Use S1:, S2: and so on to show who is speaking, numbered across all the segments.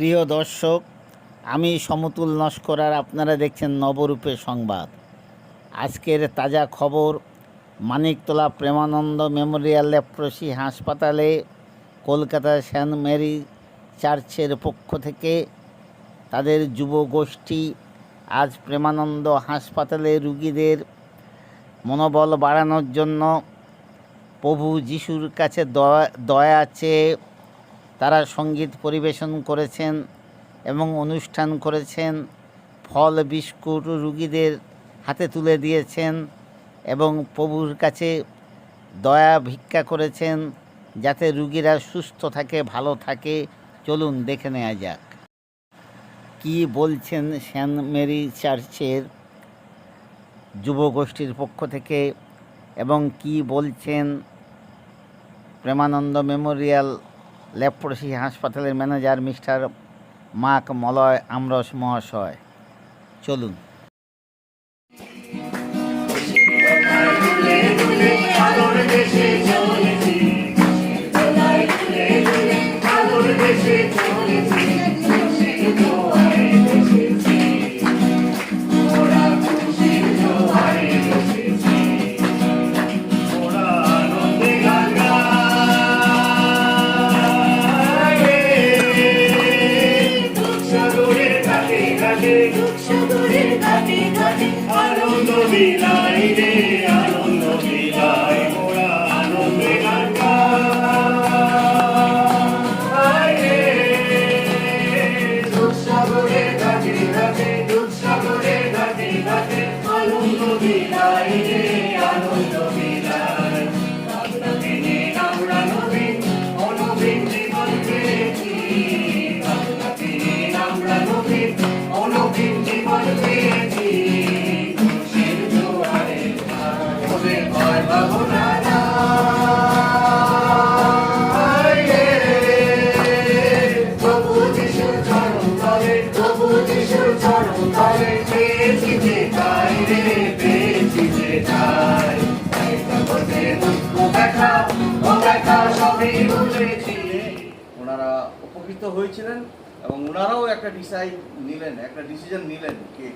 S1: প্রিয় দর্শক, আমি সমতুল নস্কর আর আপনারা দেখছেন নবরূপে সংবাদ। আজকের তাজা খবর, মানিকতলা প্রেমানন্দ মেমোরিয়াল লেপ্রসি হাসপাতালে কলকাতা সেন্ট মেরি চার্চের পক্ষ থেকে তাদের যুব গোষ্ঠী আজ প্রেমানন্দ হাসপাতালে রুগীদের মনোবল বাড়ানোর জন্য প্রভু যিশুর কাছে দয়া দয়া চেয়ে তারা সংগীত পরিবেশন করেছেন এবং অনুষ্ঠান করেছেন, ফল, বিস্কুট রুগীদের হাতে তুলে দিয়েছেন এবং প্রভুর কাছে দয়া ভিক্ষা করেছেন যাতে রুগীরা সুস্থ থাকে, ভালো থাকে। চলুন দেখে নেওয়া যাক। কি বলছেন সেন্ট মেরি চার্চের যুবগোষ্ঠীর পক্ষ থেকে এবং কি বলছেন প্রেমানন্দ মেমোরিয়াল লেপ্রসি হাসপাতালের ম্যানেজার মিস্টার মাক মলয় আমরস মহাশয়। চলুন।
S2: দেশে
S3: উপকৃত হয়েছিলেন এবং ওনারাও একটা ডিসাইড নিলেন একটা ডিসিশন নিলেন কে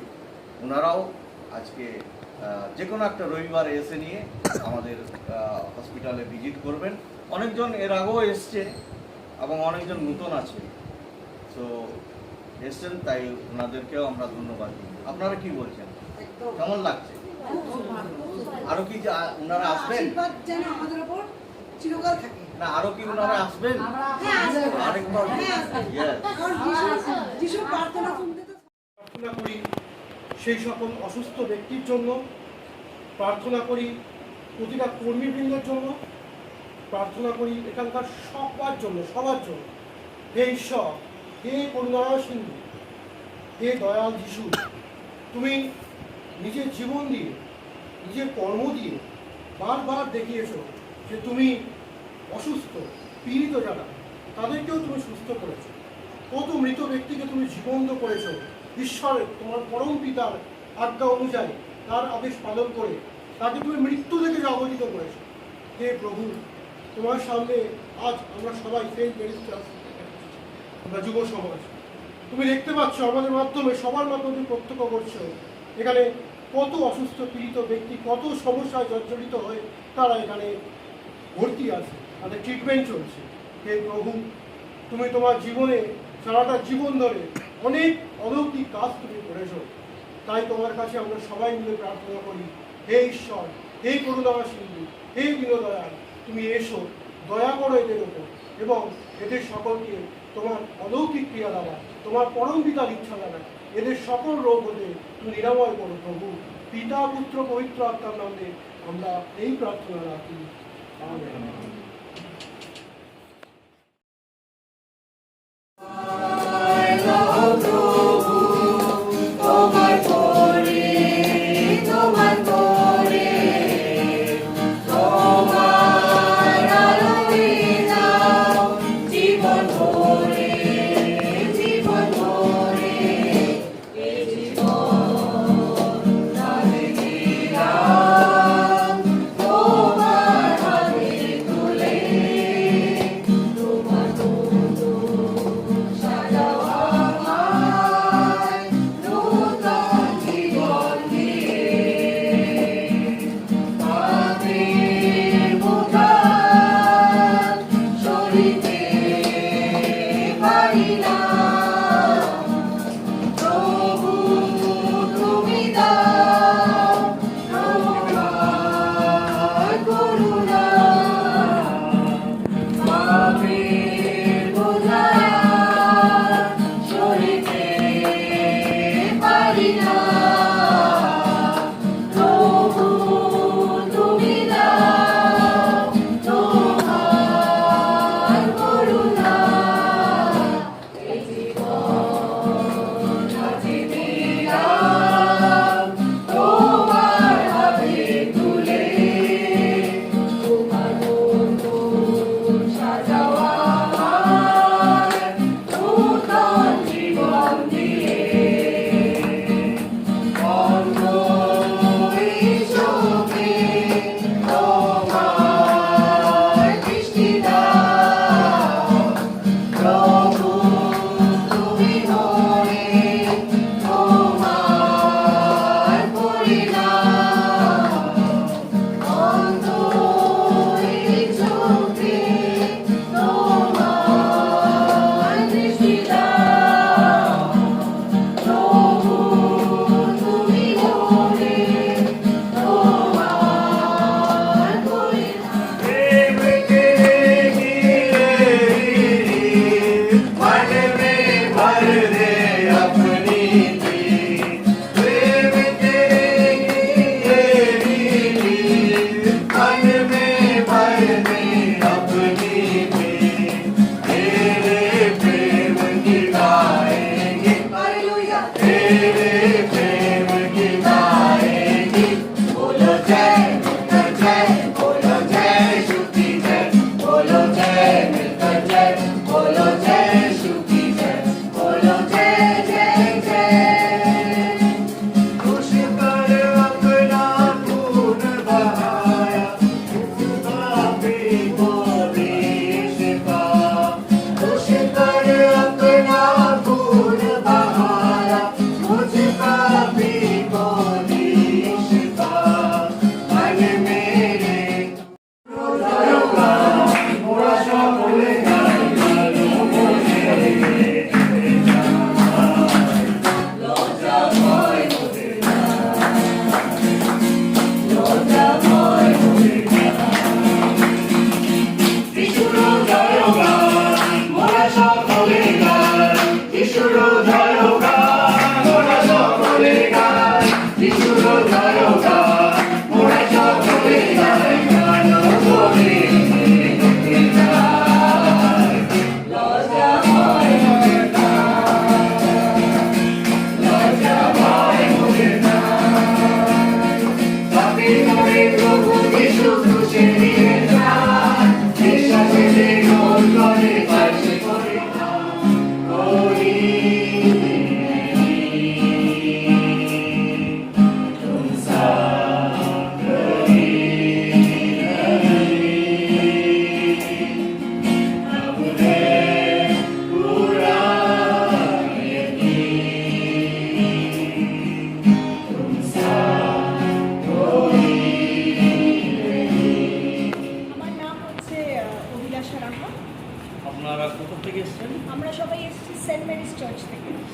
S3: ওনারাও আজকে যে কোনো একটা রবিবার এসে নিয়ে আমাদের হসপিটালে ভিজিট করবেন। অনেকজন এর আগেও এসছে এবং অনেকজন নতুন আছে। তো এসছেন তাই ওনাদেরকেও আমরা ধন্যবাদ দিই। আপনারা কি বলছেন? কেমন লাগছে? আরও কি যা- ওনারা আসবেন?
S4: যেন আমাদের উপর চিরকাল থাকে।
S3: না আরও কি ওনারা আসবেন?
S4: হ্যাঁ,
S3: আরেকবার
S4: আসবেন। প্রার্থনা
S5: করি সেই সকল অসুস্থ ব্যক্তির জন্য। প্রার্থনা করি প্রতিটা কর্মীবৃন্দের জন্য। প্রার্থনা করি এখানকার সবার জন্য সবার জন্য। হে ঈশ্বর হে করুণাময় সিন্ধু হে দয়াল যিশু তুমি নিজের জীবন দিয়ে নিজের কর্ম দিয়ে বারবার দেখিয়েছো যে তুমি অসুস্থ, পীড়িত যারা, তাদেরকেও তুমি সুস্থ করেছ। কত মৃত ব্যক্তিকে তুমি জীবন্ত করেছ। ঈশ্বরের তোমার পরম পিতার আজ্ঞা অনুযায়ী তার আদেশ পালন করে তাকে তুমি মৃত্যু থেকে জাগরিত করেছ। হে প্রভু, তোমার সামনে আজ আমরা সবাই মেরিস চার্চ আমরা যুব সমাজ। তুমি দেখতে পাচ্ছ আমাদের মাধ্যমে সবার মাধ্যমে তুমি প্রত্যক্ষ করছ। এখানে কত অসুস্থ, পীড়িত ব্যক্তি, কত সমস্যায় জর্জরিত হয়ে তারা এখানে ভর্তি আছে। তাদের ট্রিটমেন্ট চলছে। হে প্রভু, তুমি তোমার জীবনে সারাটা জীবন ধরে অনেক অলৌকিক কাজ তুমি করেছ। তাই তোমার কাছে আমরা সবাই মিলে প্রার্থনা করি, হে ঈশ্বর, হে করুণামা সিন্ধু, হে দীনদয়াল তুমি এসো, দয়া করো এদের ওপর এবং এদের সকলকে তোমার অলৌকিক ক্রিয়া দ্বারা, তোমার পরম পিতার ইচ্ছা দ্বারা এদের সকল রোগ হতে তুমি নিরাময় করো প্রভু। পিতা, পুত্র, পবিত্র আত্মার নামে আমরা এই প্রার্থনা রাখি।
S6: জীবন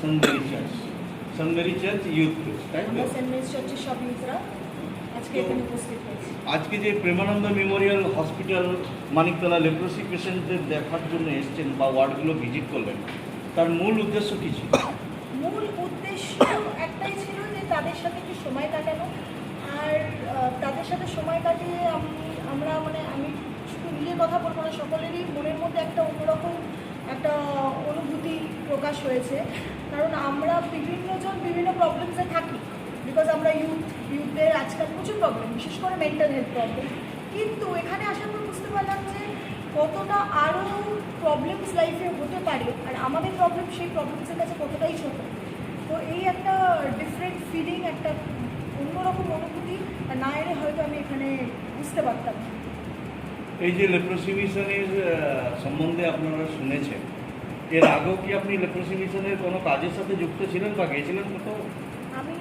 S6: থেকে
S3: সনবেরি চার্চ সনবেরি চার্চ ইউথ গ্রুপ তাই তো
S6: আজকে
S3: যে Premananda memorial hospital Maniktala leprosy পেশেন্টদের দেখার জন্য এসেছেন বা ওয়ার্ডগুলো ভিজিট করলেন তার মূল উদ্দেশ্য কী ছিল?
S6: মূল উদ্দেশ্য একটাই ছিল যে তাদের সাথে একটু সময় কাটানো আর তাদের সাথে সময় কাটিয়ে আমি আমরা মানে আমি শুধু নিজের কথা বলব না সকলেরই মনের মধ্যে একটা অন্যরকম একটা অনুভূতি প্রকাশ হয়েছে। কারণ আমরা বিভিন্নজন বিভিন্ন প্রবলেমসে থাকি। বিকজ আমরা ইউথ ইউথদের আজকাল প্রচুর প্রবলেম বিশেষ করে মেন্টাল হেলথ প্রবলেম কিন্তু এখানে আসার পর বুঝতে পারলাম যে কতটা আরও প্রবলেমস লাইফে হতে পারে, আর আমাদের প্রবলেম সেই প্রবলেমসের কাছে কতটাই ছোট। তো এই একটা ডিফারেন্ট ফিলিং একটা অন্যরকম অনুভূতি না এলে হয়তো আমি এখানে বুঝতে পারতাম।
S3: এই যে লেপ্রোসি মিশনের সম্বন্ধে আপনারা শুনেছেন এর আগেও কি আপনি লেপ্রোসি মিশনের কোনো কাজের সাথে যুক্ত ছিলেন বা গিয়েছিলেন কোথাও?
S6: আমি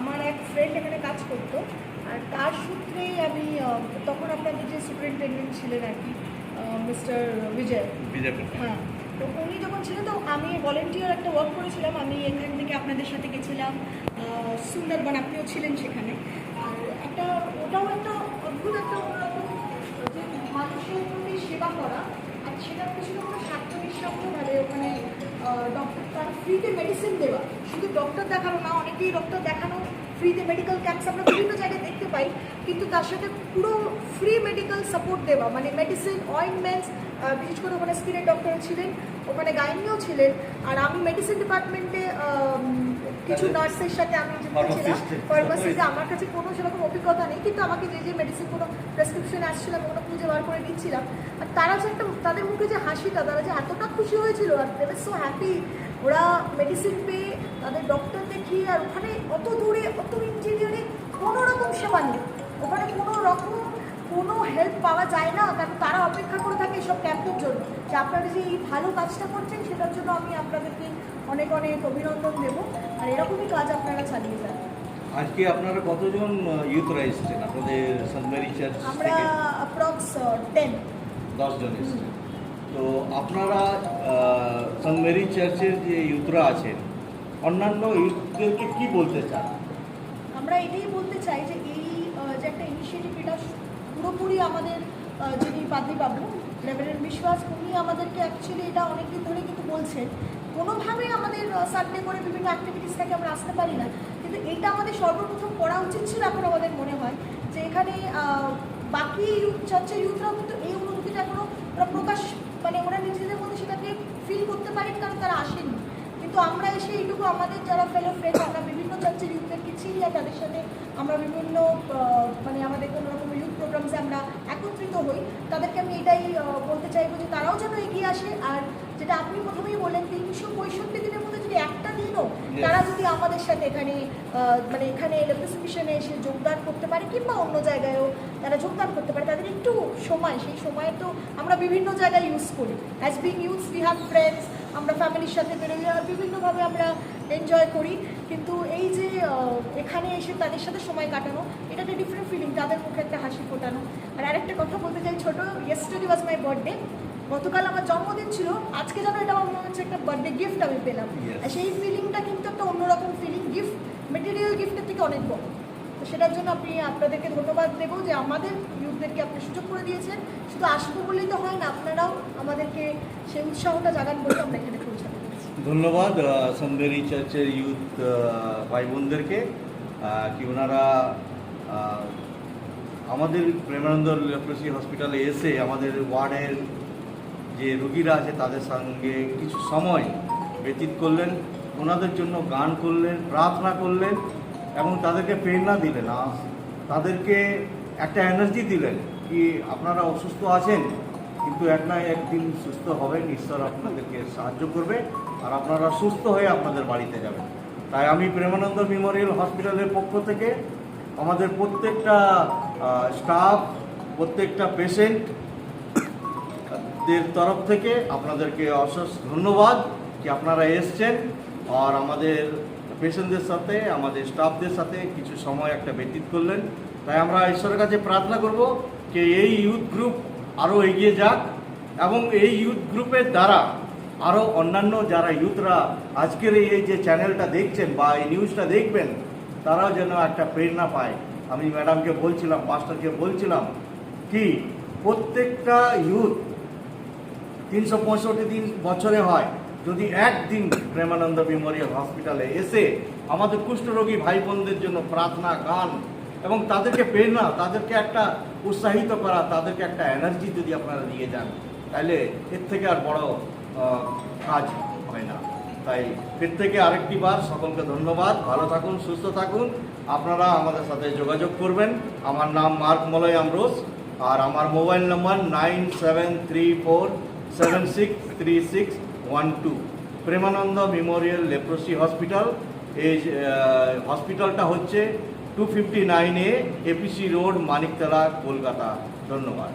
S6: আমার এক ফ্রেন্ড এখানে কাজ করতো আর তার সূত্রেই আমি তখন আপনাদের যে সুপারিনটেন্ডেন্ট ছিলেন আর কি মিস্টার বিজয়।
S3: বিজেপি
S6: হ্যাঁ তো উনি যখন ছিলেন তো আমি ভলেন্টিয়ার একটা ওয়ার্ক করেছিলাম আমি এখান থেকে আপনাদের সাথে গেছিলাম সুন্দরবন আপনিও ছিলেন সেখানে। আর একটা ওটাও একটা অদ্ভুত একটা মানুষের প্রতি সেবা করা আর সেটার পেছনে কোনো স্বার্থ নিঃস্বার্থভাবে ওখানে ডক্টর তার ফ্রিতে মেডিসিন দেওয়া। শুধু ডক্টর দেখানো না, অনেকেই ডক্টর দেখানো ফ্রিতে মেডিকেল ক্যাম্পস আমরা বিভিন্ন জায়গায় দেখতে পাই, কিন্তু তার সাথে পুরো ফ্রি মেডিকেল সাপোর্ট দেওয়া। মানে মেডিসিন অয়েনমেন্টস বিশেষ করে ওখানে স্কিনের ডক্টর ছিলেন, ওখানে গাইনিও ছিলেন, আর আমি মেডিসিন ডিপার্টমেন্টে কিছু নার্সের সাথে আমি যুক্ত ছিলাম. ফার্মাসিতে আমার কাছে কোনো সেরকম অভিজ্ঞতা নেই কিন্তু আমাকে যে যে মেডিসিন কোনো প্রেসক্রিপশন আসছিল আমি ওগুলো খুঁজে বার করে দিচ্ছিলাম। আর তারা যে একটা তাদের মুখে যে হাসিটা তারা যে এতটা খুশি হয়েছিল আর দেবে সো হ্যাপি ওরা মেডিসিন পেয়ে তাদের ডক্টর দেখিয়ে আর ওখানে অত দূরে অত ইঞ্জিনিয়ারিং কোনো রকম সেবা নেই। ওখানে কোনো রকম কোনো হেল্প পাওয়া যায় না কারণ তারা অপেক্ষা করে থাকে এসব ক্যাম্পের জন্য। যে আপনারা যে এই ভালো কাজটা করছেন সেটার জন্য আমি আপনাদেরকে অনেক অনেক অভিনন্দন দেবো। আর এরকমই কাজ আপনারা চালিয়ে যান।
S3: আজকে আপনারা কতজন ইউথরা এসেছেন? আপনাদের সনবেরি চার্চ
S6: আমরা অ্যাপ্রক্স টেন
S3: দশজন এসেছেন। তো আপনারা সনবেরি চার্চের যে ইউথরা আছেন অন্যান্য ইউথদেরকে কি বলতে চান?
S6: আমরা এটাই বলতে চাই যে এই যে একটা ইনিশিয়েটিভ এটা পুরোপুরি আমাদের যিনি পাদ্রি বাবু রেভারেন্ড বিশ্বাস উনি আমাদেরকে অ্যাকচুয়ালি এটা অনেকদিন ধরে কিন্তু বলছেন কোনোভাবে আমাদের সানডে করে বিভিন্ন অ্যাক্টিভিটিস থেকে আমরা আসতে পারি না। কিন্তু এটা আমাদের সর্বপ্রথম করা উচিত ছিল এখন আমাদের মনে হয় যে এখানে বাকি চার্চের ইউথরাও কিন্তু এই অনুভূতিটা এখনও ওরা প্রকাশ মানে ওরা নিজেদের মধ্যে সেটাকে ফিল করতে পারেন কারণ তারা আসেনি। কিন্তু আমরা এসে এইটুকু আমাদের যারা ফেলো ফ্রেন্ড আমরা বিভিন্ন চার্চের ইউথদেরকে চিনি, আর তাদের সাথে আমরা বিভিন্ন মানে আমাদের কোনো রকম ইউথ প্রোগ্রামসে আমরা একত্রিত হই। তাদেরকে আমি এটাই বলতে চাইব যে তারাও যেন এগিয়ে আসে, আর যেটা আপনি প্রথমেই বললেন তিনশো পঁয়ষট্টি দিনের মধ্যে যদি একটা দিনও তারা যদি আমাদের সাথে এখানে মানে এখানে রেপ্রেজেন্টেশনে এসে যোগদান করতে পারে কিংবা অন্য জায়গায়ও তারা যোগদান করতে পারে তাদের একটু সময় সেই সময় তো আমরা বিভিন্ন জায়গায় ইউজ করি। As being youth we have friends আমরা ফ্যামিলির সাথে বেরোই আর বিভিন্নভাবে আমরা এনজয় করি। কিন্তু এই যে এখানে এসে তাদের সাথে সময় কাটানো এটা একটা ডিফারেন্ট ফিলিং তাদের মুখে একটা হাসি ফোটানো। আর আরেকটা কথা বলতে চাই ছোটো ইয়েস্টারডে ওয়াজ মাই বার্থডে গতকাল আমার জন্মদিন ছিল আজকে যেন এটা আমার মনে হচ্ছে একটা বার্থডে গিফট আমি পেলাম. আর সেই ফিলিংটা কিন্তু একটা অন্যরকম ফিলিং গিফট মেটেরিয়াল গিফটের থেকে অনেক বড়। তো সেটার জন্য আপনি আপনাদেরকে ধন্যবাদ দেবো যে আমাদের ইউথদেরকে আপনি সুযোগ করে দিয়েছেন। শুধু আসব বলেই তো হয় না আপনারাও আমাদেরকে সেই উৎসাহটা জাগান বলে আমরা এখানে পৌঁছাতে
S3: ধন্যবাদ সন্দেরি চার্চের ইউথ ভাই বোনদেরকে কি ওনারা আমাদের প্রেমানন্দ লেপ্রসি হসপিটালে এসে আমাদের ওয়ার্ডের যে রুগীরা আছে তাদের সঙ্গে কিছু সময় ব্যতীত করলেন, ওনাদের জন্য গান করলেন, প্রার্থনা করলেন এবং তাদেরকে প্রেরণা দিলেন। তাদেরকে একটা এনার্জি দিলেন কি আপনারা অসুস্থ আছেন, কিন্তু এক না একদিন সুস্থ হবেন, ঈশ্বর আপনাদেরকে সাহায্য করবে আর আপনারা সুস্থ হয়ে আপনাদের বাড়িতে যাবেন। তাই আমি প্রেমানন্দ মেমোরিয়াল হসপিটালের পক্ষ থেকে আমাদের প্রত্যেকটা স্টাফ প্রত্যেকটা পেশেন্ট দের তরফ থেকে আপনাদেরকে অশেষ ধন্যবাদ যে আপনারা এসছেন আর আমাদের পেশেন্টদের সাথে, আমাদের স্টাফদের সাথে কিছু সময় একটা ব্যতীত করলেন। তাই আমরা ঈশ্বরের কাছে প্রার্থনা করব যে এই ইউথ গ্রুপ আরও এগিয়ে যাক এবং এই ইউথ গ্রুপের দ্বারা আরও অন্যান্য যারা ইউথরা আজকের এই যে চ্যানেলটা দেখছেন বা এই নিউজটা দেখবেন তারাও যেন একটা প্রেরণা পায়। আমি ম্যাডামকে বলছিলাম, মাস্টারকে বলছিলাম কি, প্রত্যেকটা ইউথ তিনশো পঁয়ষট্টি দিন বছরে হয়। যদি একদিন প্রেমানন্দ মেমোরিয়াল হসপিটালে এসে আমাদের কুষ্ঠরোগী ভাই বোনদের জন্য প্রার্থনা, গান এবং তাদেরকে প্রেরণা, তাদেরকে একটা উৎসাহিত করা, তাদেরকে একটা এনার্জি যদি আপনারা দিয়ে যান, তাহলে এর থেকে আর বড় কাজ হয় না। তাই এর থেকে আরেকটি বার সকলকে ধন্যবাদ। ভালো থাকুন, সুস্থ থাকুন। আপনারা আমাদের সাথে যোগাযোগ করবেন। আমার নাম মার্ক মলয় আমরোজ। আর আমার mobile number nine seven three four seven six three six one two Premananda memorial leprosy hospital, এই হসপিটালটা হচ্ছে two fifty nine A APC road Maniktala, Kolkata. ধন্যবাদ।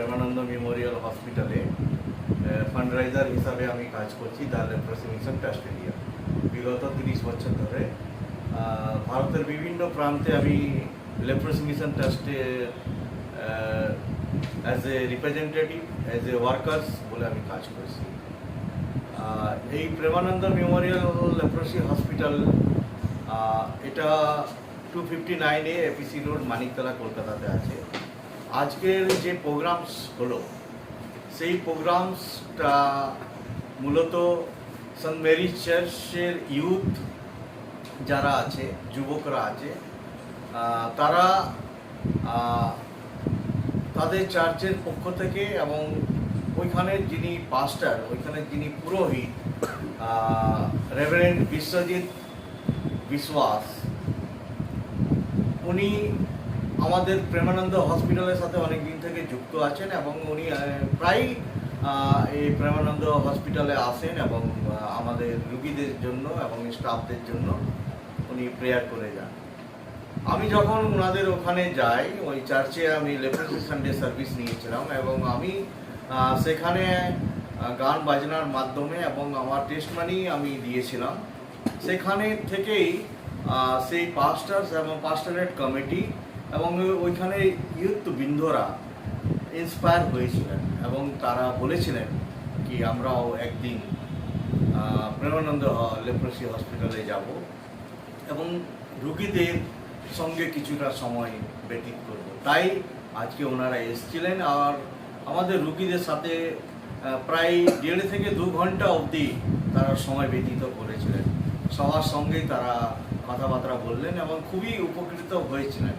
S3: প্রেমানন্দ মেমোরিয়াল হসপিটালে ফান্ডরাইজার হিসাবে আমি কাজ করছি the leprosy mission trust India বিগত তিরিশ বছর ধরে ভারতের বিভিন্ন প্রান্তে আমি leprosy mission ট্রাস্টে as a representative as a workers বলে আমি কাজ করছি। এই প্রেমানন্দ মেমোরিয়াল লেপ্রসি হসপিটাল এটা টু ফিফটি নাইনে এপিসি রোড মানিকতলা, কলকাতাতে আছে। আজকের যে প্রোগ্রামস হলো, সেই প্রোগ্রামসটা মূলত সেন্ট মেরি চার্চের ইউথ যারা আছে, যুবকরা আছে তারা তাদের চার্চের পক্ষ থেকে এবং ওইখানের যিনি পাস্টার ওইখানের যিনি পুরোহিত রেভারেন্ড বিশ্বজিৎ বিশ্বাস উনি আমাদের প্রেমানন্দ হসপিটালের সাথে অনেক দিন থেকে যুক্ত আছেন এবং উনি আহ, প্রায়ই এই প্রেমানন্দ হসপিটালে আসেন এবং আমাদের রুগীদের জন্য এবং স্টাফদের জন্য উনি প্রেয়ার করে যান। আমি যখন ওনাদের ওখানে যাই ওই চার্চে আমি লেপ্রেসি সানডে সার্ভিস নিয়েছিলাম এবং আমি সেখানে গান বাজনার মাধ্যমে এবং আমার টেস্ট মানি আমি দিয়েছিলাম। সেখানে থেকেই সেই পাস্টার্স এবং পাস্টারেট কমিটি এবং ওইখানে ইউথ বৃন্দরা ইন্সপায়ার হয়েছিলেন এবং তারা বলেছিলেন কি আমরাও একদিন প্রেমানন্দ লেপ্রসি হসপিটালে যাব এবং রুগীদের সঙ্গে কিছুটা সময় ব্যতীত করব। তাই আজকে ওনারা এসেছিলেন আর আমাদের রুগীদের সাথে প্রায় দেড় থেকে দু ঘণ্টা অবধি তারা সময় ব্যতীত করেছিলেন। সবার সঙ্গেই তারা কথাবার্তা বললেন এবং খুবই উপকৃত হয়েছিলেন।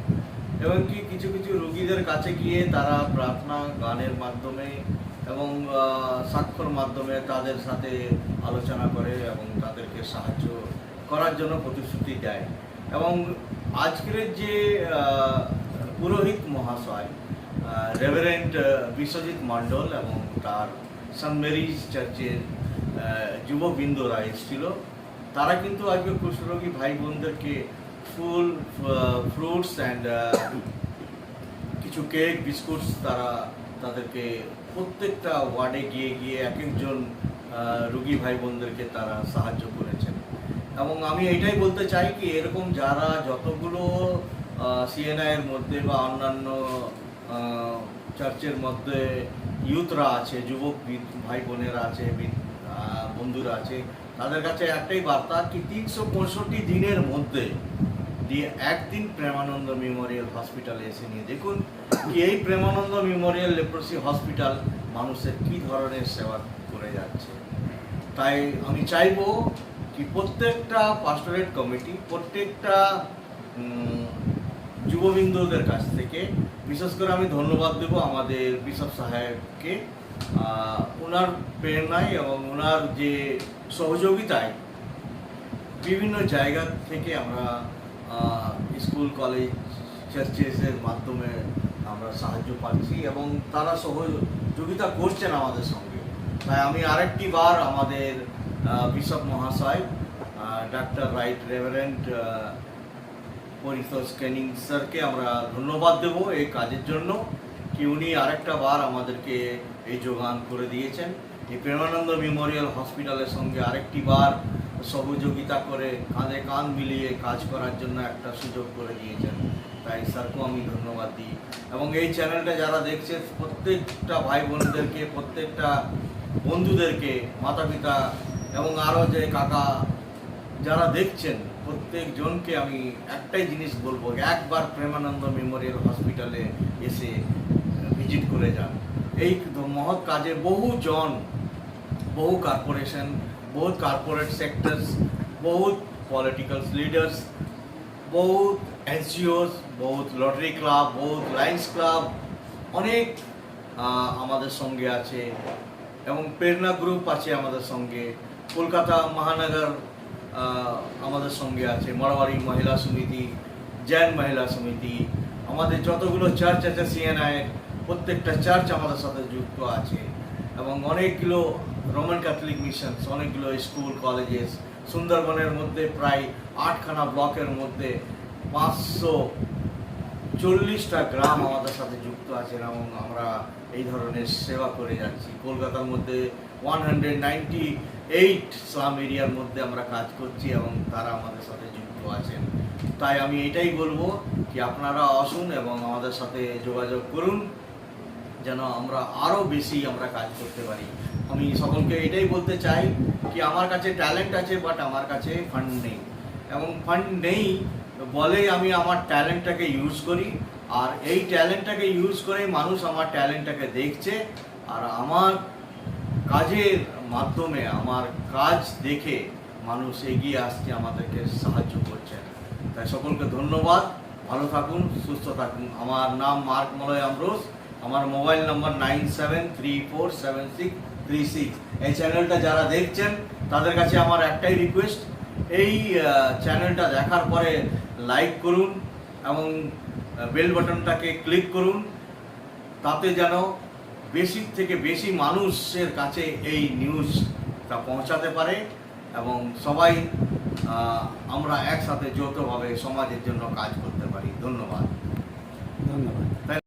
S3: এবং কি কিছু কিছু রোগীদের কাছে গিয়ে তারা প্রার্থনা গানের মাধ্যমে এবং স্বাক্ষর মাধ্যমে তাদের সাথে আলোচনা করে এবং তাদেরকে সাহায্য করার জন্য প্রতিশ্রুতি দেয়। এবং আজকের যে পুরোহিত মহাশয় রেভারেন্ট বিশ্বজিৎ মণ্ডল এবং তার সান মেরিজ চার্চের যুববৃন্দরা এসেছিল। তারা কিন্তু আজকে কুষ্ঠরোগী ভাই বোনদেরকে ফুল ফ্রুটস অ্যান্ড কিছু কেক বিস্কুটস তারা তাদেরকে প্রত্যেকটা ওয়ার্ডে গিয়ে গিয়ে এক একজন রুগী ভাই বোনদেরকে তারা সাহায্য করেছেন। এবং আমি এটাই বলতে চাই কি, এরকম যারা যতগুলো সিএনআই এর মধ্যে বা অন্যান্য চার্চের মধ্যে ইউথরা আছে, যুবক ভাই বোনেরা আছে বন্ধুরা আছে, তাদের কাছে একটাই বার্তা কি, তিনশো পঁয়ষট্টি দিনের মধ্যে দিয়ে একদিন প্রেমানন্দ মেমোরিয়াল হসপিটালে এসে নিয়ে দেখুন কি এই প্রেমানন্দ মেমোরিয়াল লেপ্রসি হসপিটাল মানুষের কি ধরনের সেবা করে যাচ্ছে। তাই আমি চাইব কি প্রত্যেকটা পাস্টোরেট কমিটি প্রত্যেকটা যুববৃন্দদের কাছ থেকে বিশেষ করে আমি ধন্যবাদ দেব আমাদের বিশপ সাহেবকে ওনার প্রেরণায় এবং ওনার যে সহযোগিতায় বিভিন্ন জায়গা থেকে আমরা স্কুল, কলেজ চার্চেসের মাধ্যমে আমরা সাহায্য পাচ্ছি এবং তারা সহযোগিতা করছেন আমাদের সঙ্গে। তাই আমি আরেকটি বার আমাদের বিশপ মহাশয় doctor right reverend Paritosh Canning স্যারকে আমরা ধন্যবাদ দেব এই কাজের জন্য কি উনি আরেকটা বার আমাদেরকে এই যোগান করে দিয়েছেন। এই প্রেমানন্দ মেমোরিয়াল হসপিটালের সঙ্গে আরেকটি বার সহযোগিতা করে কাঁধে কাঁধ মিলিয়ে কাজ করার জন্য একটা সুযোগ করে দিয়েছেন। তাই স্যারকেও আমি ধন্যবাদ দিই। এবং এই চ্যানেলটা যারা দেখছে, প্রত্যেকটা ভাই বোনদেরকে প্রত্যেকটা বন্ধুদেরকে মাতা পিতা এবং আরও যে কাকা যারা দেখছেন, প্রত্যেকজনকে আমি একটাই জিনিস বলব, একবার প্রেমানন্দ মেমোরিয়াল হসপিটালে এসে ভিজিট করে যান। এই মহৎ কাজে বহু জন বহু কর্পোরেশন বহুত কর্পোরেট সেক্টরস বহুত পলিটিক্যাল লিডার্স বহুত এনজিওস বহুত লটারি ক্লাব বহুত লাইন্স ক্লাব অনেক আমাদের সঙ্গে আছে এবং প্রেরণা গ্রুপ আছে আমাদের সঙ্গে। কলকাতা মহানগর আমাদের সঙ্গে আছে মারোয়ারি মহিলা সমিতি জৈন মহিলা সমিতি, আমাদের যতগুলো চার্চ আছে সিএনআই প্রত্যেকটা চার্চ আমাদের সাথে যুক্ত আছে এবং অনেকগুলো রোমান ক্যাথলিক মিশন অনেকগুলো স্কুল, কলেজেস, সুন্দরবনের মধ্যে প্রায় আটখানা ব্লকের মধ্যে পাঁচশো চল্লিশটা গ্রাম আমাদের সাথে যুক্ত আছেন এবং আমরা এই ধরনের সেবা করে যাচ্ছি। কলকাতার মধ্যে one hundred ninety eight slum এরিয়ার মধ্যে আমরা কাজ করছি এবং তারা আমাদের সাথে যুক্ত আছেন। তাই আমি এটাই বলব কি আপনারা আসুন এবং আমাদের সাথে যোগাযোগ করুন, যেন আমরা আরও বেশি আমরা কাজ করতে পারি। আমি সকলকে এটাই বলতে চাই কি আমার কাছে ট্যালেন্ট আছে বাট আমার কাছে ফান্ড নেই। এবং ফান্ড নেই বলেই আমি আমার ট্যালেন্টটাকে ইউজ করি। আর এই ট্যালেন্টটাকে ইউজ করে মানুষ আমার ট্যালেন্টটাকে দেখছে। আর আমার কাজের মাধ্যমে, আমার কাজ দেখে মানুষ এগিয়ে আসছে আমাদেরকে সাহায্য করছে। তাই সকলকে ধন্যবাদ। ভালো থাকুন, সুস্থ থাকুন। আমার নাম মার্ক মলয় আমরোজ। আমার mobile number nine seven three four seven six three six এই চ্যানেলটা যারা দেখছেন, তাদের কাছে আমার একটাই রিকোয়েস্ট এই চ্যানেলটা দেখার পরে লাইক করুন এবং বেল বাটনটাকে ক্লিক করুন। তাতে যেন বেশি থেকে বেশি মানুষের কাছে এই নিউজটা পৌঁছাতে পারে এবং সবাই আমরা একসাথে যৌথভাবে সমাজের জন্য কাজ করতে পারি। ধন্যবাদ। ধন্যবাদ।